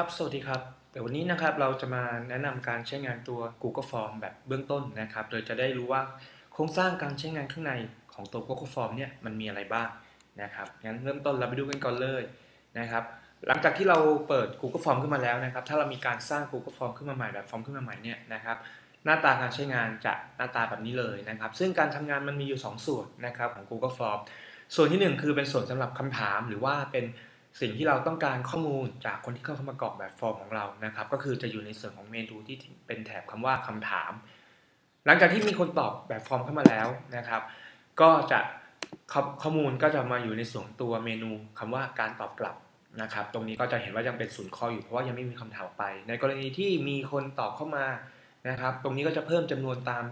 ครับ สวัสดีครับ แต่วันนี้นะครับเราจะมาแนะนำการใช้งานตัว Google Form แบบเบื้องต้นนะครับ โดยจะได้รู้ว่าโครงสร้างการใช้งานข้างในของตัว Google Form เนี่ยมันมีอะไรบ้างนะครับ งั้นเริ่มต้นเราไปดูกันก่อนเลยนะครับ หลังจากที่เราเปิด Google Form ขึ้นมาแล้วนะครับ ถ้าเรามีการสร้าง Google Form ขึ้นมาใหม่แบบฟอร์มขึ้นมาใหม่เนี่ยนะครับ หน้าตาการใช้งานจะหน้าตาแบบนี้เลยนะครับ ซึ่งการทำงานมันมีอยู่ 2 ส่วนนะครับของ Google Form ส่วนที่ 1 คือเป็นส่วนสำหรับคำถามหรือว่าเป็น สิ่งที่เราต้องการข้อมูลจากคนที่เข้ามากรอกแบบฟอร์มของเรานะครับ ก็คือจะอยู่ในส่วนของเมนูที่เป็นแถบคำว่าคำถาม หลังจากที่มีคนตอบแบบฟอร์มเข้ามาแล้วนะครับ ก็จะข้อข้อมูลก็จะมาอยู่ในส่วนตัวเมนูคำว่าการตอบกลับนะครับ ตรงนี้ก็จะเห็นว่ายังเป็นศูนย์ข้ออยู่เพราะว่ายังไม่มีคำถามไป ในกรณีที่มีคนตอบเข้ามานะครับ ตรงนี้ก็จะเพิ่มจำนวนตาม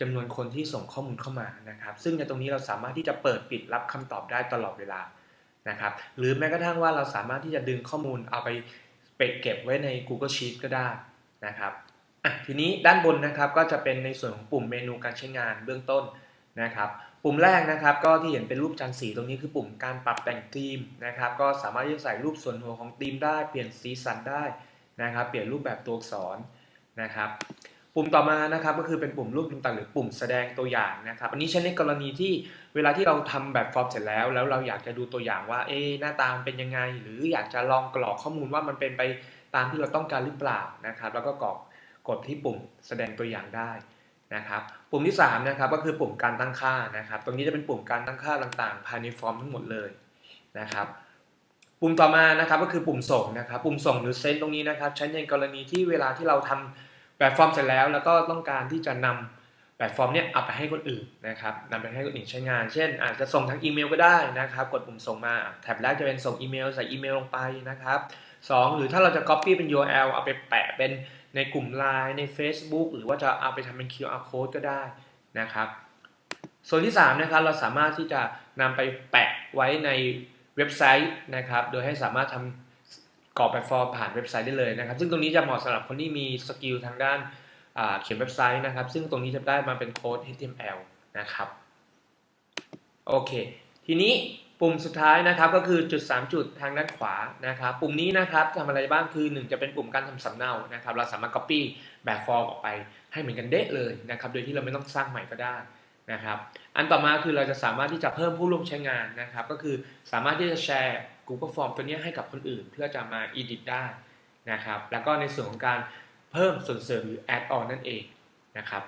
จำนวนคนที่ส่งข้อมูลเข้ามานะครับ ซึ่งในตรงนี้เราสามารถที่จะเปิดปิดรับคำตอบได้ตลอดเวลา นะครับหรือแม้กระทั่งว่าเราสามารถที่จะดึงข้อมูลเอาไปเป็ดเก็บไว้ใน Google Sheet ก็ได้นะครับทีนี้ด้านบนนะครับก็จะเป็นในส่วนของปุ่มเมนูการใช้งานเบื้องต้นนะครับ ปุ่มแรกนะครับก็ที่เห็นเป็นรูปจานสีตรงนี้คือปุ่มการปรับแต่งธีมนะครับ ก็สามารถที่จะใส่รูปส่วนหัวของธีมได้ เปลี่ยนสีสันได้นะครับ เปลี่ยนรูปแบบตัวอักษรนะครับ ปุ่มต่อมานะครับก็คือเป็นปุ่มรูปต่างๆหรือปุ่มแสดงตัวอย่างนะครับอันนี้ใช้ในกรณีที่เวลาที่เราทำแบบฟอร์มเสร็จแล้ว แล้วเราอยากจะดูตัวอย่างว่าเอ๊หน้าตามันเป็นยังไง หรืออยากจะลองกรอกข้อมูลว่ามันเป็นไปตามที่เราต้องการหรือเปล่านะครับ แล้วก็กรอกกดที่ปุ่มแสดงตัวอย่างได้นะครับปุ่มที่3นะครับก็คือปุ่มการตั้งค่านะครับ ตรงนี้จะเป็นปุ่มการตั้งค่าต่างๆ ภายในฟอร์มทั้งหมดเลยนะครับปุ่มต่อมานะครับก็คือปุ่มส่งนะครับ ปุ่มส่งหรือเซนตรงนี้นะครับใช้ในกรณีที่เวลาที่เราทำ แบบฟอร์มเสร็จแล้วแล้วก็ต้องการที่จะนำแบบฟอร์มเนี่ยเอาไปให้คนอื่นนะครับนำไปให้คนอื่นใช้งาน เช่น อาจจะส่งทางอีเมลก็ได้นะครับ กดปุ่มส่งมาแท็บแรกจะเป็นส่งอีเมลใส่อีเมลลงไปนะครับสองหรือถ้าเราจะ copy เป็น URL เอาไปแปะเป็นในกลุ่ม Line ใน Facebook หรือว่าจะเอาไปทำเป็น QR code ก็ได้นะครับ ส่วนที่3นะครับเราสามารถที่จะนำไปแปะไว้ในเว็บไซต์นะครับ โดยให้สามารถทำ กรอกแบบฟอร์มผ่านเว็บไซต์ได้เลยนะครับ ซึ่งตรงนี้จะเหมาะสำหรับคนที่มีสกิลทางด้านเขียนเว็บไซต์นะครับ ซึ่งตรงนี้จะได้มาเป็นโค้ด HTML นะครับโอเค ทีนี้ปุ่มสุดท้ายนะครับก็คือจุด 3 จุดทางด้านขวานะครับ ปุ่มนี้นะครับทำอะไรบ้างคือ 1 จะเป็นปุ่มการทำสำเนานะครับ เราสามารถ copy แบบฟอร์มออกไปให้เหมือนกันเดะเลยนะครับ โดยที่เราไม่ต้องสร้างใหม่ก็ได้ นะครับ อันต่อมาคือเราจะสามารถที่จะเพิ่มผู้ร่วมใช้งานนะครับ ก็คือสามารถที่จะแชร์ Google Form ตัวนี้ให้กับคนอื่น เพื่อจะมา edit ได้นะครับ แล้วก็ในส่วนของการเพิ่มส่วนเสริมหรือ add on นั่นเองนะครับ